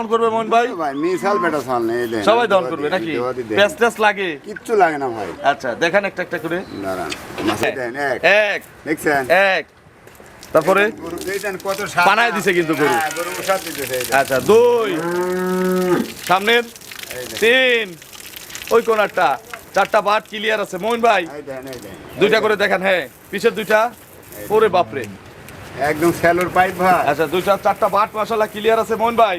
দহন করবে মোহন ভাই? ভাই মিশাল বেটা সাল নেই সবাই দহন করবে নাকি? প্যাস ট্যাস লাগে? কিচ্ছু লাগে না ভাই। আচ্ছা দেখেন একটা একটা করে। দাঁড়ান এক এক। দেখছেন? এক। তারপরে। বানায় দিছে কিন্তু গরু। হ্যাঁ, আচ্ছা দুই। সামনের? তিন। ওই কোনারটা। চারটা বাট ক্লিয়ার আছে। মোহন ভাই। দুইটা করে দেখান হ্যাঁ। পিছের দুইটা? ওরে বাপরে। একদম স্যালোর পাইপ ভাই। আচ্ছা দুইটা চারটা বাট মশলা ক্লিয়ার আছে। মোহন ভাই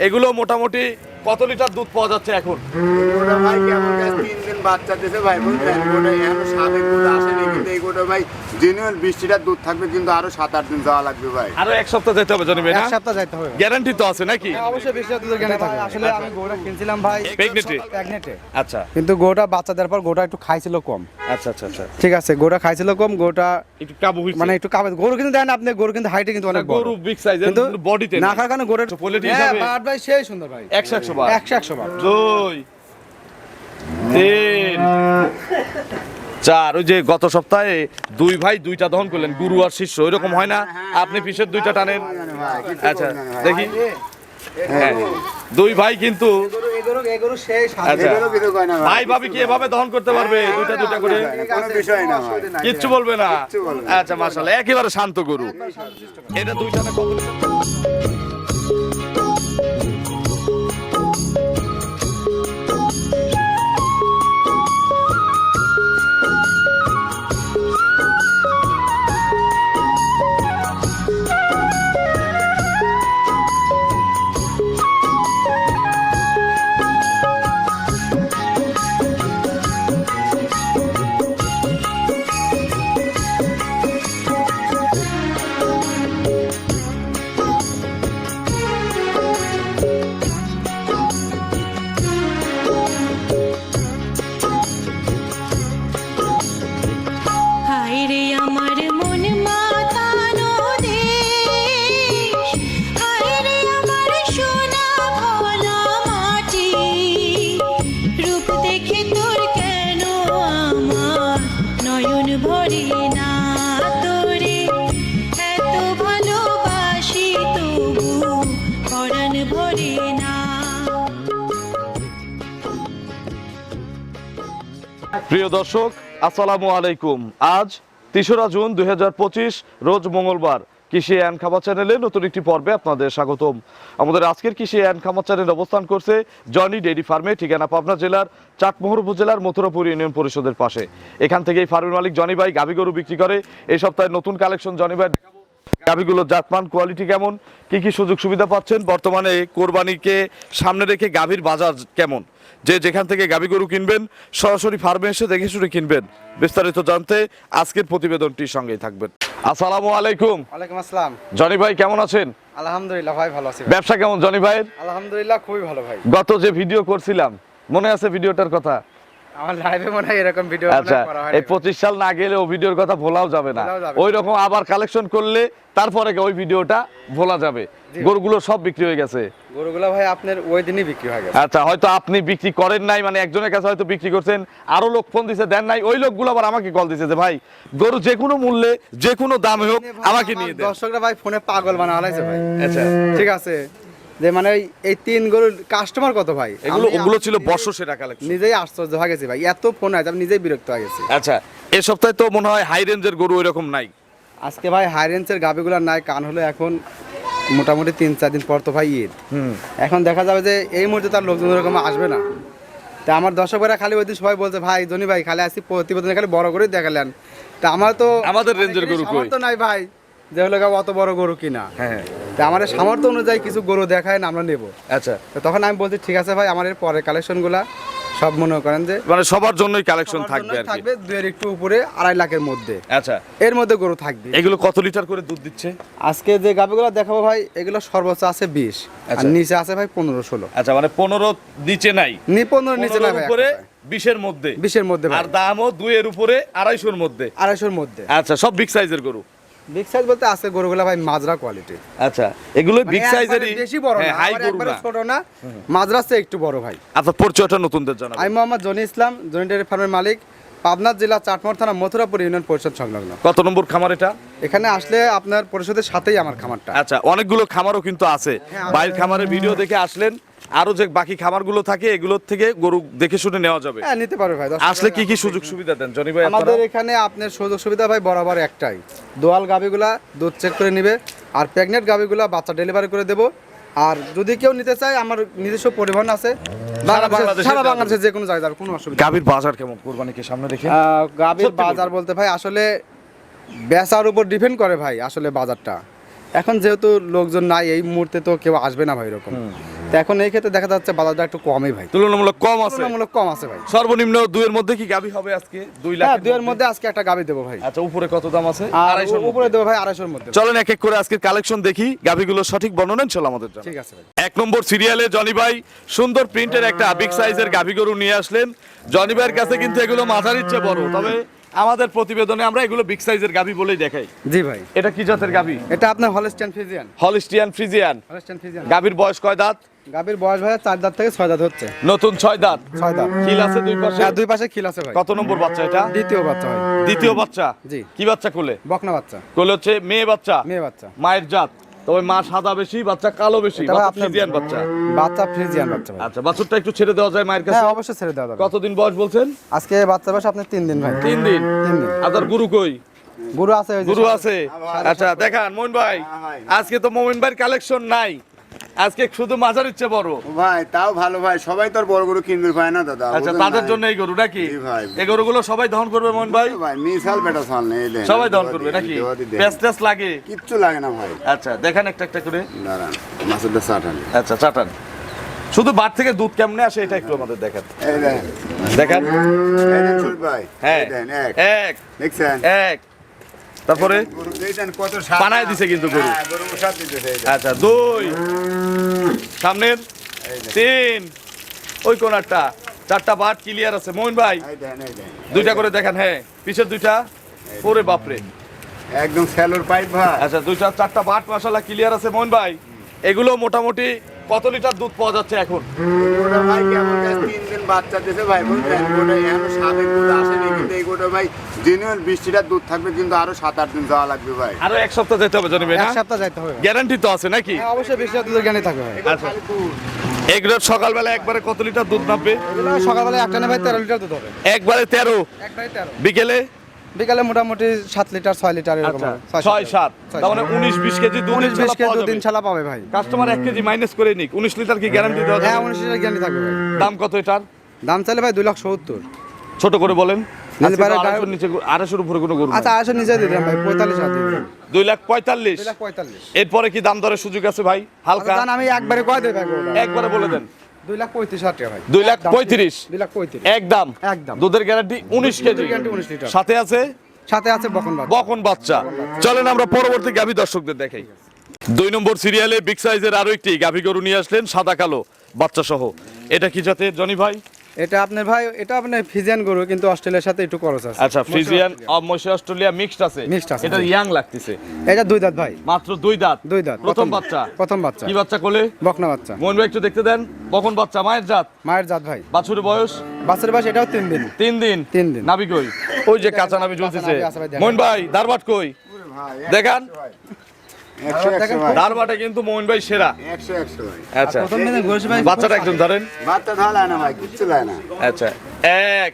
এগুলো মোটামুটি কত লিটার দুধ পাওয়া যাচ্ছে এখন? গোটা ভাই কেমন গাছ তিন দিন বাচ্চা ভাই বুঝলেন গোটা এখনও সাবেক দুধ আসেনি কিন্তু এই গোটা ভাই জেনুয়াল বৃষ্টিটা দুধ থাকবে কিন্তু আরও সাত আট দিন যাওয়া লাগবে ভাই। আরও এক সপ্তাহ যেতে হবে এক সপ্তাহ হবে। গ্যারান্টি তো আছে নাকি? হ্যাঁ, অবশ্যই বেশি দুধের জ্ঞানে থাকে আসলে আমি কিনছিলাম ভাই আচ্ছা। কিন্তু গরুটা বাচ্চা দেওয়ার পর গোটা একটু খাইছিল কম। আচ্ছা আচ্ছা আচ্ছা। ঠিক আছে গোটা খাইছিল কম গরুটা একটু কাবু হইছে। মানে একটু কাবে গরু কিন্তু দেন আপনি গরু কিন্তু হাইটে কিন্তু অনেক বড়। গরু বিগ সাইজের কিন্তু বডিতে না খাওয়ার কারণে গরুটা কোয়ালিটি হ্যাঁ হিসাবে বাট ভাই সেই সুন্দর ভাই। 100 100 বার। একশো একশো বার। দুই তিন চার। ওই যে গত সপ্তাহে দুই ভাই দুইটা দহন করলেন গুরু আর শিষ্য। ওইরকম হয় না? আপনি পিছের দুইটা টানেন। আচ্ছা না ভাই। দেখি হ্যাঁ দুই ভাই কিন্তু আচ্ছা। ভাই ভাবি কি এভাবে দহন করতে পারবে? দুইটা দুইটা করে? কোনো বিষয় না ভাই। কিচ্ছু বলবে না। কিচ্ছু বলবে না। আচ্ছা মাসাল একেবারে শান্ত গরু। এটা দুইটা প্রিয় দর্শক, আসসালামু আলাইকুম। আজ তেসরা জুন দুই রোজ মঙ্গলবার কৃষি অ্যান্ড খামার চ্যানেলে নতুন একটি পর্বে আপনাদের স্বাগতম। আমাদের আজকের কৃষি অ্যান্ড খামার চ্যানেল অবস্থান করছে জনি ডেইরি ফার্মে, ঠিকানা পাবনা জেলার চাটমোহর উপজেলার মথুরাপুর ইউনিয়ন পরিষদের পাশে। এখান থেকেই ফার্মের মালিক জনি ভাই গাভী গরু বিক্রি করে। এই সপ্তাহে নতুন কালেকশন জনি ভাই দেখাবো। গাভীগুলোর জাতমান কোয়ালিটি কেমন? কি কি সুযোগ সুবিধা পাচ্ছেন? বর্তমানে কোরবানিকে সামনে রেখে গাভীর বাজার কেমন? যে যেখান থেকে গাভী গরু কিনবেন সরাসরি ফার্মে এসে দেখে শুনে কিনবেন। বিস্তারিত জানতে আজকের প্রতিবেদনটির সঙ্গেই থাকবেন। আসসালামু আলাইকুম। ওয়ালাইকুম আসসালাম। জনি ভাই কেমন আছেন? আলহামদুলিল্লাহ ভাই ভালো আছি ব্যবসা কেমন জনি ভাই আলহামদুলিল্লাহ খুবই ভালো ভাই। গত যে ভিডিও করছিলাম মনে আছে ভিডিওটার কথা? আমার লাইভে মনে হয় এরকম ভিডিও আচ্ছা এই পঁচিশ সাল না গেলে ও ভিডিওর কথা ভোলাও যাবে না। ওই রকম আবার কালেকশন করলে তারপরে ওই ভিডিওটা ভোলা যাবে। গরুগুলো সব বিক্রি হয়ে গেছে। গরুগুলা ভাই আপনার ওই দিনই বিক্রি হয়ে গেছে। আচ্ছা হয়তো আপনি বিক্রি করেন নাই মানে একজনের কাছে হয়তো বিক্রি করছেন আরও লোক ফোন দিছে দেন নাই ওই লোকগুলো আবার আমাকে কল দিছে যে ভাই গরু যে কোনো মূল্যে যে কোনো দামে হোক আমাকে নিয়ে দেন। দর্শকরা ভাই ফোনে পাগল বানা হালাইছে ভাই। আচ্ছা। ঠিক আছে। যে মানে ওই- এই তিন গরুর কাস্টমার কত ভাই? এগুলো ওগুলো ছিল বর্ষ সেরা কালেকশন নিজেই আশ্চর্য হয়ে গেছি ভাই। এত ফোন আছে আমি নিজেই বিরক্ত হয়ে গেছি। আচ্ছা এ সপ্তাহে তো মনে হয় হাই রেঞ্জের গরু ওইরকম নাই। আজকে ভাই হাই রেঞ্জের গাবিগুলার নাই কান হলো এখন মোটামুটি তিন চার দিন পর তো ভাই ঈদ। এখন দেখা যাবে যে এই মুহূর্তে তার লোকজন ওরকম আসবে না। তা আমার দর্শকরা খালি ওই দিন সবাই বলছে ভাই জনি ভাই খালি আসি প্রতিবেদনে খালি বড় করে দেখালেন। তা আমার তো আমাদের রেঞ্জের গরু? সামর্থ্য নাই ভাই যে হলো অত বড় গরু কিনা। হ্যাঁ। তা আমাদের সামর্থ্য অনুযায়ী কিছু গরু দেখায় না আমরা নেব। আচ্ছা। তো তখন আমি বলছি ঠিক আছে ভাই আমার এর পরের কালেকশনগুলা সব মনে করেন যে মানে সবার জন্যই কালেকশন থাকবে আর থাকবে দুয়ের একটু উপরে আড়াই লাখের মধ্যে। আচ্ছা। এর মধ্যে গরু থাকবে। এগুলো কত লিটার করে দুধ দিচ্ছে? আজকে যে গাভিগুলো দেখাবো ভাই এগুলো সর্বোচ্চ আছে বিশ আর আচ্ছা। নিচে আছে ভাই পনেরো ষোলো। আচ্ছা মানে পনেরো নিচে নাই। নি পনেরো নিচে না পনেরোর ভাই উপরে। বিশের মধ্যে। বিশের মধ্যে ভাই। আর দামও দুইয়ের উপরে আড়াইশোর মধ্যে। আড়াইশোর মধ্যে। আচ্ছা সব বিগ সাইজের গরু। বিগ সাইজ বলতে আছে গরুগুলা ভাই মাজরা কোয়ালিটি আচ্ছা এগুলো বিগ সাইজেরই বেশি বড় না হাই গরু না ছোট না মাজরা চেয়ে একটু বড় ভাই। আচ্ছা পরিচয়টা নতুনদের জানাব আমি মোহাম্মদ জনি ইসলাম জনি ডেয়ারি ফার্মের মালিক পাবনা জেলা চাটমোহর থানা মথুরাপুর ইউনিয়ন পরিষদ সংলগ্ন। কত নম্বর খামার এটা? এখানে আসলে আপনার পরিষদের সাথেই আমার খামারটা। আচ্ছা অনেকগুলো খামারও কিন্তু আছে। হ্যাঁ, বাইরের খামারের ভিডিও দেখে আসলেন। আরও যে বাকি খামারগুলো থাকে এগুলোর থেকে গরু দেখে শুনে নেওয়া যাবে। হ্যাঁ নিতে পারবে ভাই আসলে কি কি সুযোগ সুবিধা দেন? জনি ভাই আমাদের এখানে আপনার সুযোগ সুবিধা ভাই বরাবর একটাই। দোয়াল গাভিগুলা দুধ চেক করে নিবে আর প্রেগনেন্ট গাভিগুলা বাচ্চা ডেলিভারি করে দেবো। আর যদি কেউ নিতে চায় আমার নিজস্ব পরিবহন আছে। সারা বাংলাদেশে যে কোনো জায়গায় কোনো অসুবিধা। গাভীর বাজার কেমন? কোরবানিকে সামনে রেখে আহ, গাভীর বাজার বলতে ভাই আসলে বেচার উপর ডিপেন্ড করে ভাই আসলে বাজারটা। এখন যেহেতু লোকজন নাই এই মুহূর্তে তো কেউ আসবে না ভাই এরকম। তো এখন এই ক্ষেত্রে দেখা যাচ্ছে বাজারটা একটু কমই ভাই। তুলনামূলক কম আছে। তুলনামূলক কম আছে ভাই। সর্বনিম্ন দুইয়ের মধ্যে কি গাভী হবে আজকে? দুই লাখ হ্যাঁ দুইয়ের মধ্যে? আজকে একটা গাভী দেবো ভাই। আচ্ছা উপরে কত দাম আছে? আর আড়াইশোর উপরে দেবো ভাই আড়াইশোর মধ্যে। চলেন এক এক করে আজকের কালেকশন দেখি। গাভীগুলো সঠিক বর্ণনা চলো আমাদের ঠিক আছে ভাই। এক নম্বর সিরিয়ালে জনি ভাই সুন্দর প্রিন্টের একটা বিগ সাইজের গাভী গরু নিয়ে আসলেন। জনি ভাইয়ের কাছে কিন্তু এগুলো মাঝারির ইচ্ছে বড়। তবে আমাদের প্রতিবেদনে আমরা এগুলো বিগ সাইজের গাভী বলেই দেখাই। জি ভাই। এটা কি জাতের গাবি? এটা আপনার Holstein Friesian Holstein Friesian Holstein Friesian গাভীর বয়স কয় দাঁত? গাভীর বয়স ভাই চার দাঁত থেকে ছয় দাঁত হচ্ছে। নতুন ছয় দাঁত? ছয় দাঁত। কিল আছে দুই পাশে? হ্যাঁ দুই পাশে খিল আছে ভাই। কত নম্বর বাচ্চা এটা? দ্বিতীয় বাচ্চা ভাই। দ্বিতীয় বাচ্চা? জি। কি বাচ্চা কোলে? বকনা বাচ্চা। কোলে হচ্ছে মেয়ে বাচ্চা? মেয়ে বাচ্চা। মায়ের জাত। তবে মা সাদা বেশি বাচ্চা কালো বেশি। বাচ্চা ফ্রিজিয়ান বাচ্চা। বাচ্চা ফ্রিজিয়ান বাচ্চা আচ্ছা বাছুরটা একটু ছেড়ে দেওয়া যায় মায়ের কাছে? হ্যাঁ অবশ্যই ছেড়ে দেওয়া যাবে। কতদিন বয়স বলছেন? আজকে বাচ্চা বয়স আপনার তিন দিন ভাই। তিন দিন? তিন দিন। আদার গুরু কই? গুরু আছে গুরু আছে? আচ্ছা দেখান মোহন ভাই। হ্যাঁ আজকে তো মোহন ভাইয়ের কালেকশন নাই। আজকে শুধু মাজার ইচ্ছে বড়। ভাই তাও ভালো ভাই সবাই তো বড় গরু কিনতে পায় না দাদা আচ্ছা তাদের জন্য এই গরু নাকি? জি ভাই। এই গরুগুলো সবাই দহন করবে মোহন ভাই? ভাই বেটা সাল নেই সবাই দহন করবে নাকি? লাগে। কিচ্ছু লাগে না ভাই। আচ্ছা দেখান একটা একটা করে। দাঁড়ান মাসুদটা সাঠান আচ্ছা চাটান শুধু বাট থেকে দুধ কেমনে আসে এটা একটু আমাদের দেখান। দেখান। ভাই। হ্যাঁ। এক। এক। দেখছেন? এক। তারপরে বানায় দিছে কিন্তু গরু। হ্যাঁ। আচ্ছা দুই। সামনের তিন। ওই কোনারটা। চারটা বাট ক্লিয়ার আছে। মোহন ভাই দুইটা করে দেখেন হ্যাঁ। পিছের দুইটা। ওরে বাপরে। একদম স্যালোর পাইপ ভাই। আচ্ছা দুইটা চারটা বাট মশালা ক্লিয়ার আছে মোহন ভাই। এগুলো মোটামুটি কত লিটার দুধ পাওয়া যাচ্ছে এখন? ওটা ভাই কেমন তিন দিন বাচ্চা দিয়েছে ভাই বুঝলেন ওটা এখন সাবেক দুধ আসেনি কিন্তু এই গোটা ভাই জেনুয়াল বৃষ্টিটা দুধ থাকবে কিন্তু আরও সাত আট দিন যাওয়া লাগবে ভাই। আরও এক সপ্তাহ যেতে হবে এক সপ্তাহ হবে। গ্যারান্টি তো আছে নাকি? হ্যাঁ অবশ্যই বেশি দুধের জ্ঞানী থাকবে আচ্ছা। এগুলো সকালবেলা একবারে কত লিটার দুধ নামবে? এগুলো সকালবেলা একটা না ভাই তেরো লিটার দুধ হবে। একবারে তেরো? একবারে তেরো। বিকেলে? বিকালে মোটামুটি সাত লিটার ছয় লিটার এরকম আচ্ছা ছয় সাত তার মানে উনিশ বিশ কেজি দুধ উনিশ বিশ কেজি দুদিন ছাড়া পাবে ভাই। কাস্টমার এক কেজি মাইনাস করে নিক। উনিশ লিটার কি গ্যারান্টি দেওয়া হ্যাঁ উনিশ লিটার জ্ঞানী থাকবে ভাই। দাম কত এটার? দাম চাইলে ভাই দুই লাখ সত্তর। ছোট করে বলেন। নিতে আজকে তো পারে আড়াইশোর গায়ে- উপরে কোনো গরু আচ্ছা আড়াইশো নিজে দিয়ে দিলাম ভাই পঁয়তাল্লিশ হাজার দিয়ে দিলাম। দুই লাখ পঁয়তাল্লিশ। লাখ পঁয়তাল্লিশ। এরপরে কি দাম দরের সুযোগ আছে ভাই? হালকা? দাম আমি একবারে কয় দেবে একবারে বলে দেন। দুই লাখ পঁয়ত্রিশ হাজার টাকা ভাই। দুই লাখ পঁয়ত্রিশ? দুই লাখ পঁয়ত্রিশ। একদম। একদম। দুধের গ্যারান্টি উনিশ কেজি। guarantee 19 litre. সাথে আছে? সাথে আছে বকন বাচ্চা। বকন বাচ্চা। চলেন আমরা পরবর্তী গাভী দর্শকদের দেখাই। দুই নম্বর সিরিয়ালে বিগ সাইজের আরও একটি গাভী গরু নিয়ে আসলেন সাদা কালো বাচ্চা সহ এটা কি জাতের? জনি ভাই? এটা আপনার ভাই এটা আপনার ফিজিয়ান গরু কিন্তু অস্ট্রেলিয়ার সাথে একটু খরচ আছে। আচ্ছা ফ্রিজিয়ান মশি অস্ট্রেলিয়া। মিক্সড আছে? Mixed আছে, এটা ইয়াং লাগতেছে। এটা দুই দাঁত ভাই। মাত্র দুই দাঁত? দুই দাঁত প্রথম বাচ্চা? প্রথম বাচ্চা। কি বাচ্চা কোলে? বকনা বাচ্চা। মোহন ভাই একটু দেখতে দেন। বকন বাচ্চা মায়ের জাত? মায়ের জাত ভাই। বাছুরের বয়স? বাচ্চার বয়স এটাও তিন দিন। তিন দিন? তিন দিন। নাবি কই? ওই যে কাঁচা নাবি জ্বলতেছে আছে ভাই, দেখেন। মোহন ভাই দারবাট কই? ভাই দেখান। দারবাটে কিন্তু মোহন ভাই সেরা। আচ্ছা। প্রথম দিনে ঘুরেছে ভাই বাচ্চাটা একজন ধরেন। বাচ্চা ঢালায় না ভাই কিচ্ছু লাগে না। আচ্ছা। এক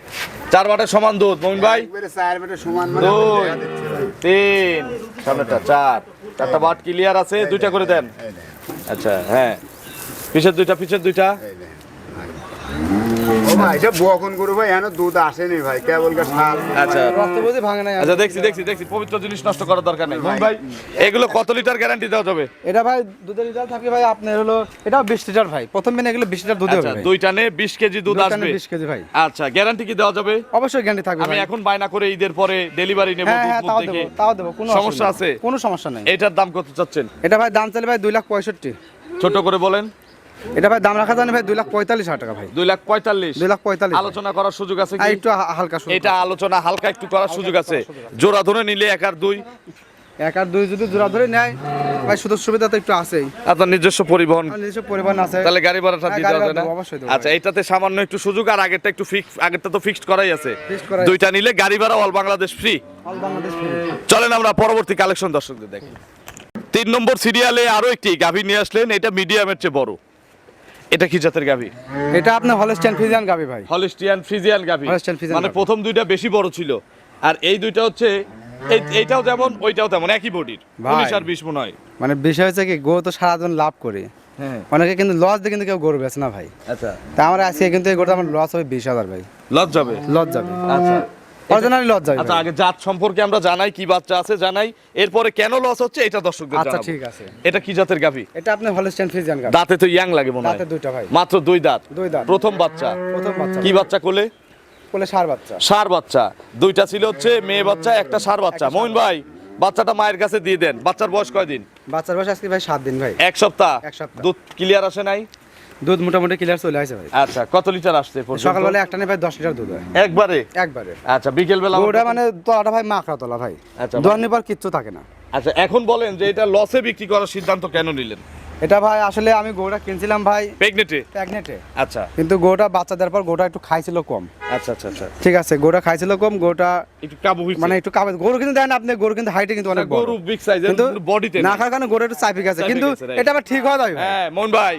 চার বাটের সমান দুধ মোহন ভাই। চার বেটে সমান মানে দুই। তিন সামনেটা চার। চারটা বাট ক্লিয়ার আছে দুইটা করে দেন। আচ্ছা হ্যাঁ। পিছের দুইটা পিছের দুইটা। ও ভাই সব বকন গরু ভাই এখনও দুধ আসেনি ভাই কেবল কা আচ্ছা। রক্ত ভাঙে নাই আচ্ছা দেখছি দেখছি দেখছি পবিত্র জিনিস নষ্ট করার দরকার নেই। ভাই এগুলো কত লিটার গ্যারান্টি দেওয়া যাবে? এটা ভাই দুধের লিটার থাকে ভাই আপনার হলো এটাও বিশ লিটার ভাই। প্রথম দিনে এগুলো বিশ লিটার দুধ হবে আচ্ছা দুই টানে বিশ কেজি দুধ আসবে। 20 কেজি ভাই। আচ্ছা গ্যারান্টি কি দেওয়া যাবে? অবশ্যই গ্যারান্টি থাকবে আমি এখন বায়না করে ঈদের পরে ডেলিভারি নেব হ্যাঁ হ্যাঁ দুধ তাও দেবো তাও দেবো কোনো সমস্যা আছে? কোনো সমস্যা নেই। এটার দাম কত চাচ্ছেন? এটা ভাই দাম চাইলে ভাই দুই লাখ পঁয়ষট্টি। ছোট করে বলেন। এটা ভাই দাম রাখা জানি ভাই দুই লাখ পঁয়তাল্লিশ হাজার টাকা ভাই। দুই লাখ পঁয়তাল্লিশ। দুই লাখ পঁয়তাল্লিশ আলোচনা করার সুযোগ আছে একটু হালকা এটা আলোচনা হালকা একটু করার সুযোগ আছে। জোড়া ধরে নিলে এক আর দুই। এক আর দুই যদি জোড়া ধরে নেয় ভাই সুযোগ সুবিধা তো একটু আছেই। আপনার নিজস্ব পরিবহন। নিজস্ব পরিবহন আছে। তাহলে গাড়ি ভাড়াটা হ্যাঁ, দিতে হবে না? আচ্ছা। এটাতে সামান্য একটু সুযোগ আর আগেরটা একটু ফিক্স আগেরটা তো ফিক্সড করাই আছে। দুইটা নিলে গাড়ি ভাড়া all Bangladesh free all Bangladesh free। চলেন আমরা পরবর্তী কালেকশন দর্শকদের দেখি। তিন নম্বর সিরিয়ালে আরও একটি গাভী নিয়ে আসলেন এটা মিডিয়ামের চেয়ে বড়। এটা কি জাতের গাভী? এটা আপনার হলস্টাইন ফিজিয়ান গাবি ভাই। হলিস্টিয়ান ফ্রিজিয়ান গাভী। মানে প্রথম দুইটা বেশি বড় ছিল। আর এই দুইটা হচ্ছে এইটাও যেমন ওইটাও তেমন একই বডির। উনিশ আর বিশ মনে হয়। মানে বিষয় হচ্ছে কি গো তো সারাদিন লাভ করে। হ্যাঁ। অনেকে কিন্তু লস দিয়ে কিন্তু কেউ গরু বেছে না ভাই। আচ্ছা। তা আমার আজকে কিন্তু এই গরুটা আমার লস হবে বিশ হাজার ভাই। লজ যাবে? লস যাবে। আচ্ছা। অরিজিনালি লস যাবে আচ্ছা। আগে জাত সম্পর্কে আমরা জানাই কি বাচ্চা আছে জানাই। এরপরে কেন লস হচ্ছে এটা দর্শকদের আচ্ছা ঠিক আছে। এটা কি জাতের গাভী? এটা আপনি হলস্টাইন ফিজিয়ান গাবি দাঁতে তো ইয়াং লাগে মনে হয়। দাঁতে দুইটা ভাই। মাত্র দুই দাঁত। দুই দাঁত। প্রথম বাচ্চা। প্রথম বাচ্চা। কি বাচ্চা কোলে? বলে সার বাচ্চা। সার বাচ্চা। দুইটা ছিল হচ্ছে মেয়ে বাচ্চা একটা সার বাচ্চা। মইন ভাই বাচ্চাটা মায়ের কাছে দিয়ে দেন। বাচ্চার বয়স কয়দিন? বাচ্চার বয়স আজকে ভাই সাত দিন ভাই। এক সপ্তাহ। এক সপ্তাহ। দুধ ক্লিয়ার আসে নাই? দুধ মোটামুটি ক্লিয়ার চলে আসে ভাই। আচ্ছা কত লিটার আসছে সকালবেলা একটা নেই ভাই দশ লিটার দুধ হয়। একবারে? একবারে। আচ্ছা বিকেল বেলা ওটা মানে তোলাটা ভাই মাখরা তোলা ভাই। আচ্ছা, দোয়ার নেবার কিচ্ছু থাকে না। আচ্ছা এখন বলেন যে এটা লসে বিক্রি করার সিদ্ধান্ত কেন নিলেন? এটা ভাই আসলে আমি গরুটা কিনছিলাম ভাই প্রেগনেটে প্যাগনেটে আচ্ছা। কিন্তু গোটা বাচ্চা দেওয়ার পর গোটা একটু খাইছিল কম। আচ্ছা আচ্ছা আচ্ছা। ঠিক আছে গোটা খাইছিল কম গোটা একটু কাবু হইছে। মানে একটু কাবে গরু কিন্তু দেন আপনি গরু কিন্তু হাইটে কিন্তু অনেক গরু বিগ সাইজ কিন্তু বডিতে না খাওয়ার কারণে গরু একটু চাপি গেছে কিন্তু এটা আবার ঠিক ভাই। হ্যাঁ মোহন ভাই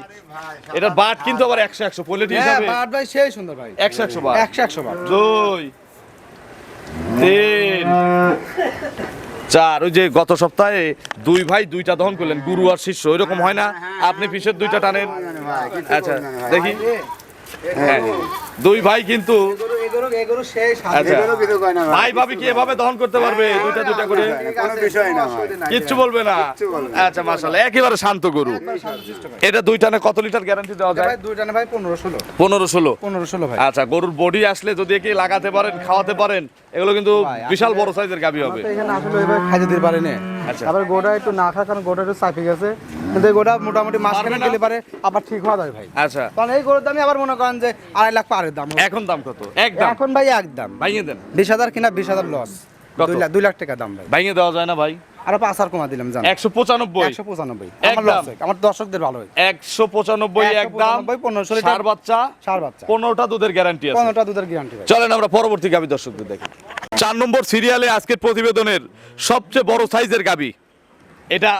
এটা বাট কিন্তু আবার একশো একশো কোয়ালিটি হ্যাঁ বাট ভাই সেই সুন্দর ভাই। একশো একশো বাট। একশো একশো বাট। দুই তিন। চার ওই যে গত সপ্তাহে দুই ভাই দুইটা দহন করলেন গুরু আর শিষ্য ওইরকম হয় না আপনি পিসের দুইটা টানেন আচ্ছা দেখি হ্যাঁ দুই ভাই কিন্তু এগুলো কিছু কয় না ভাই ভাবি কি এভাবে দহন করতে পারবে? দুইটা দুইটা করে? কোনো বিষয় না ভাই। কিচ্ছু বলবে না। আচ্ছা মাশাআল্লাহ একেবারে শান্ত গরু। এটা দুই কত লিটার গ্যারান্টি দেওয়া যায়? ভাই ভাই পনেরো ষোলো। পনেরো ষোলো? পনেরো ষোলো ভাই। আচ্ছা গরুর বডি আসলে যদি একে লাগাতে পারেন খাওয়াতে পারেন এগুলো কিন্তু বিশাল বড় সাইজের গাবি হবে। এখানে আসলে ওইভাবে খাইতে দিতে পারে না আচ্ছা। গোটা একটু না কারণে গোটা একটু চাপি গেছে কিন্তু গোটা মোটামুটি? গেলে পারে আবার ঠিক হওয়া যায় ভাই। আচ্ছা। কারণ এই গরুর দামই আবার মনে করেন যে আড়াই লাখ পারের দাম। এখন দাম কত? একদম এখন ভাই একদম ভাঙিয়ে দেন। বিশ হাজার কিনা বিশ হাজার লস? দুই লাখ টাকা দাম ভাই। ভাঙিয়ে দেওয়া যায় না ভাই। আরও পাঁচ হাজার কমা দিলাম জান। একশো পঁচানব্বই। একশো পঁচানব্বই। আমার। লস আমার দর্শকদের ভালো হয় একশো পঁচানব্বই একদম 195, 1500 লিটার। সার বাচ্চা। সার বাচ্চা। পনেরোটা দুধের গ্যারান্টি আছে। পনেরোটা দুধের গ্যারান্টি ভাই। চলেন আমরা পরবর্তী গাবি দর্শকদের দেখি। চার নম্বর সিরিয়ালে আজকের প্রতিবেদনের সবচেয়ে বড় সাইজের গাবি। এটা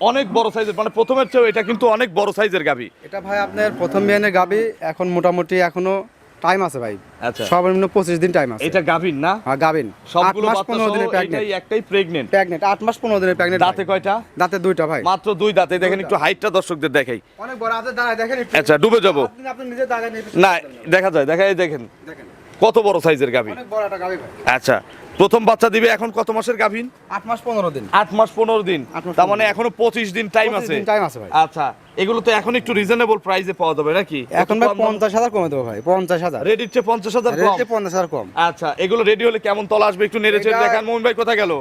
অনেক বড় সাইজের মানে প্রথমের চেয়েও এটা কিন্তু অনেক বড় সাইজের গাবি। এটা ভাই আপনার প্রথম বিয়ানের গাবি। এখন মোটামুটি এখনও টাইম আছে ভাই। আচ্ছা। সর্বনিম্ন পঁচিশ দিন টাইম আছে। এটা গাভিন না? হ্যাঁ গাবিন সবগুলো মাস বাচ্চা পনেরো সহ দিনের প্রেগন্যান্ট এটাই একটাই প্রেগনেন্ট প্রেগন্যান্ট আট মাস পনেরো দিনের প্রেগনেন্ট দাঁতে কয়টা? দাঁতে দুইটা ভাই। মাত্র দুই দাঁতে। দেখেন একটু হাইটটা দর্শকদের দেখাই। অনেক বড় আছে দাঁড়ায় দেখেন আচ্ছা ডুবে যাব। আপনি নিজে দাঁড়ায় না দেখা যায় দেখা যায় দেখেন। দেখেন। কত বড় সাইজের গাভী? অনেক বড় একটা গাবি ভাই। আচ্ছা প্রথম বাচ্চা দিবে এখন কত মাসের গাভীন আট মাস পনেরো দিন। আট মাস পনেরো দিন। তার মানে এখনও পঁচিশ দিন টাইম আছে। টাইম আছে ভাই। আচ্ছা এগুলো তো এখন একটু রিজনেবল প্রাইসে পাওয়া যাবে নাকি? এখন ভাই পঞ্চাশ হাজার কমে দেবো ভাই পঞ্চাশ হাজার। রেডির চেয়ে পঞ্চাশ হাজার কম? পঞ্চাশ হাজার কম। আচ্ছা এগুলো রেডি হলে কেমন তলা আসবে? একটু নেড়ে চেড়ে দেখান। মোহন ভাই কোথায় গেল?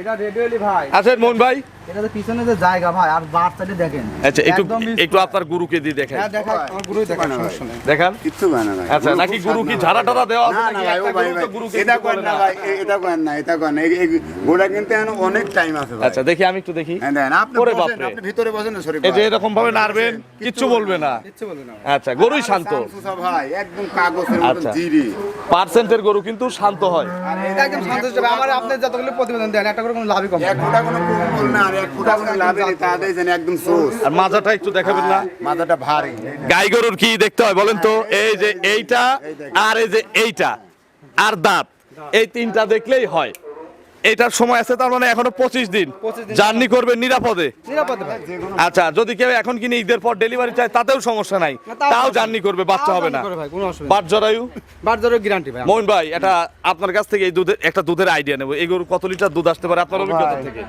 এটা রেডিওলি ভাই। আচ্ছা মোহন ভাই। এটা তো পিছনে যে জায়গা ভাই আর বার সাইডে দেখেন। আচ্ছা একটু একটু আপনার গুরুকে দিয়ে দেখাই। হ্যাঁ দেখা আমার গুরুই দেখা সমস্যা নেই। দেখান। কিচ্ছু কয় না আচ্ছা নাকি গুরু কি ঝাড়া টাড়া দেওয়া আছে নাকি? ভাই একটা এটা কিছু না না। ভাই এটা করেন না এটা করেন না। এই- গোড়া কিন্তু এখন অনেক টাইম আছে ভাই। আচ্ছা দেখি আমি একটু দেখি। হ্যাঁ, দেন, আপনি বসেন, আপনি ভিতরে বসেন না শরীফ এই যে এরকম ভাবে নাড়বেন কিচ্ছু বলবে না। কিচ্ছু বলবে না। আচ্ছা গরুই শান্ত। ভাই একদম কাগজের মতন আচ্ছা। জিরি। পার্সেন্টের গরু কিন্তু শান্ত হয়। এটা একদম শান্ত হিসেবে আমার আপনি যতগুলো প্রতিবেদন দেন একটা করে কোনো লাভই কম কোনো কুকুর না আর এক ফুটা কোনো লাভে নেই তাদের যেন একদম সোস আর মাজাটা একটু দেখাবেন না? মাথাটা ভারী। গাই গরুর কি দেখতে হয় বলেন তো? এই যে এইটা আর এই যে এইটা। আর দাঁত। এই তিনটা দেখলেই হয়। এইটার সময় আছে তার মানে এখনও পঁচিশ দিন। জার্নি করবেন নিরাপদে। নিরাপদে আচ্ছা যদি কেউ এখন কিনে ঈদের পর ডেলিভারি চায় তাতেও সমস্যা নাই। তাও জার্নি করবে বাচ্চা হবে না। করে ভাই বাট জরায়ু গ্যারান্টি ভাই। মোহন ভাই এটা আপনার কাছ থেকে এই দুধের একটা দুধের আইডিয়া নেব। এই গরু কত লিটার দুধ আসতে পারে? আপনার অভিজ্ঞতা থেকে।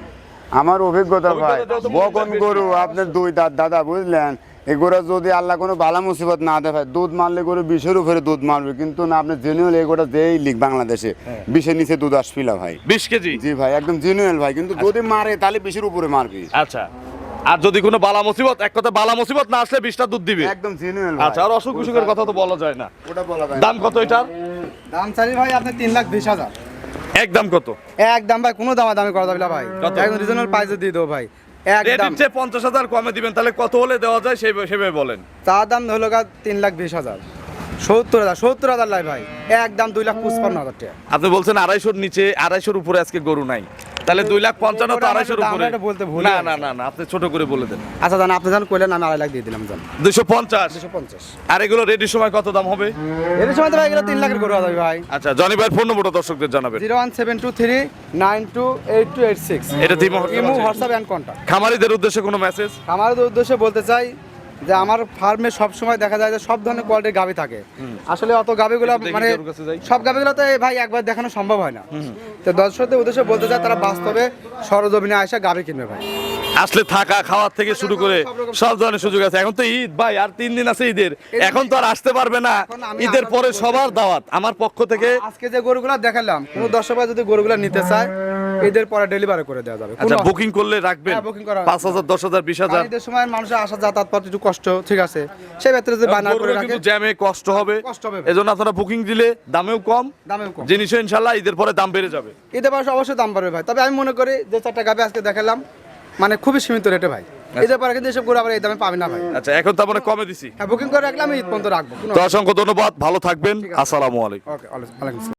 আমার অভিজ্ঞতা ভাই বকন গরু আপনার দুই দাঁত দাদা বুঝলেন? এই গরু যদি আল্লাহ কোনো বালা মুসিবত না দেয় ভাই, দুধ মারলে গরু বিশের উপরে দুধ মারবে। কিন্তু না আপনি জেনুয়েল এই গোটা যেই লিখ বাংলাদেশে বিশের নিচে দুধ আসবিলা ভাই। বিশ কেজি? জি ভাই একদম জেনুয়েল ভাই কিন্তু যদি মারে তাহলে বিশের উপরে মারবি। আচ্ছা। আর যদি কোনো বালা মুসিবত এক কথা বালা মুসিবত না আসলে বিশটা দুধ দিবে। একদম জেনুয়েল আচ্ছা আর অসুখ বিসুখের কথা তো বলা যায় না। ওটা বলা যায় দাম কত এটার? দাম চাই ভাই আপনি তিন লাখ বিশ হাজার। একদম কত? একদম ভাই কোনো দামা দামি করা যাবে না ভাই। একদম রিজনাল প্রাইসে দিয়ে দেবো ভাই। একদম রেডির পঞ্চাশ হাজার কমে দিবেন তাহলে কত হলে দেওয়া যায় সেই সেভাবে বলেন। তার দাম হলো গা তিন লাখ বিশ হাজার। সত্তর হাজার সত্তর হাজার লাই ভাই। একদম দুই লাখ পঁচপান্ন হাজার টাকা। আপনি বলছেন আড়াইশোর নিচে আড়াইশোর উপরে আজকে গরু নাই। তাহলে দুই লাখ পঞ্চান্ন তো আড়াইশোর উপরে। বলতে ভুল না না না না আপনি ছোট করে বলে দেন। আচ্ছা জান আপনি জান কইলেন আমি আড়াই লাখ দিয়ে দিলাম জান। দুশো পঞ্চাশ। দুশো পঞ্চাশ। আর এগুলো রেডির সময় কত দাম হবে? সময় তো এগুলো তিন লাখের হবে ভাই। আচ্ছা জনি ভাইয়ের ফোন নম্বরটা দর্শকদের জানাবেন। Zero one seven two three nine two eight two eight six. এটা দিমো ইমো হোয়াটসঅ্যাপ অ্যান্ড কন্ট্যাক্ট খামারিদের উদ্দেশ্যে কোনো মেসেজ আমার উদ্দেশ্যে বলতে চাই যে আমার ফার্মে সব সময় দেখা যায় যে সব ধরনের কোয়ালিটির গাভি থাকে। আসলে অত গাভিগুলো দেখি মানে। সব গাভিগুলো তো এই ভাই একবার দেখানো সম্ভব হয় না। তো দর্শকদের উদ্দেশ্যে বলতে চাই তারা বাস্তবে সরজমিনে আসা গাভি কিনবে ভাই। আসলে থাকা খাওয়ার থেকে শুরু করে সব ধরনের সুযোগ আছে। এখন তো ঈদ ভাই আর তিন দিন আছে ঈদের। এখন তো আর আসতে পারবে না। ঈদের পরে সবার দাওয়াত। আমার পক্ষ থেকে আজকে যে গরুগুলো দেখালাম কোনো দর্শক যদি গরুগুলো নিতে চায় ঈদের পরে ডেলিভারি করে দেওয়া যাবে। আচ্ছা বুকিং করলে রাখবেন? হ্যাঁ, booking করা পাঁচ হাজার দশ হাজার বিশ হাজার? ঈদের সময় মানুষের আসা যাতায়াত পথ একটু কষ্ট ঠিক আছে। সেই ক্ষেত্রে যদি বানা করে রাখে কিন্তু জ্যামে কষ্ট হবে। কষ্ট হবে। এজন্য আপনারা বুকিং দিলে দামেও কম। দামেও কম। জিনিসও ইনশাল্লাহ ঈদের পরে দাম বেড়ে যাবে। ঈদের পরে অবশ্যই দাম বাড়বে ভাই। তবে আমি মনে করি যে চারটা গাভি আজকে দেখালাম মানে খুবই সীমিত রেটে ভাই। ঈদের পরে কিন্তু এসব গরু আবার এই দামে পাবে না ভাই। আচ্ছা এখন তো আমরা কমে দিছি। হ্যাঁ বুকিং করে রাখলে আমি ঈদ পর্যন্ত রাখব তো অসংখ্য ধন্যবাদ ভালো থাকবেন। আসসালামু আলাইকুম। ওকে ওয়ালাইকুম আসসালাম।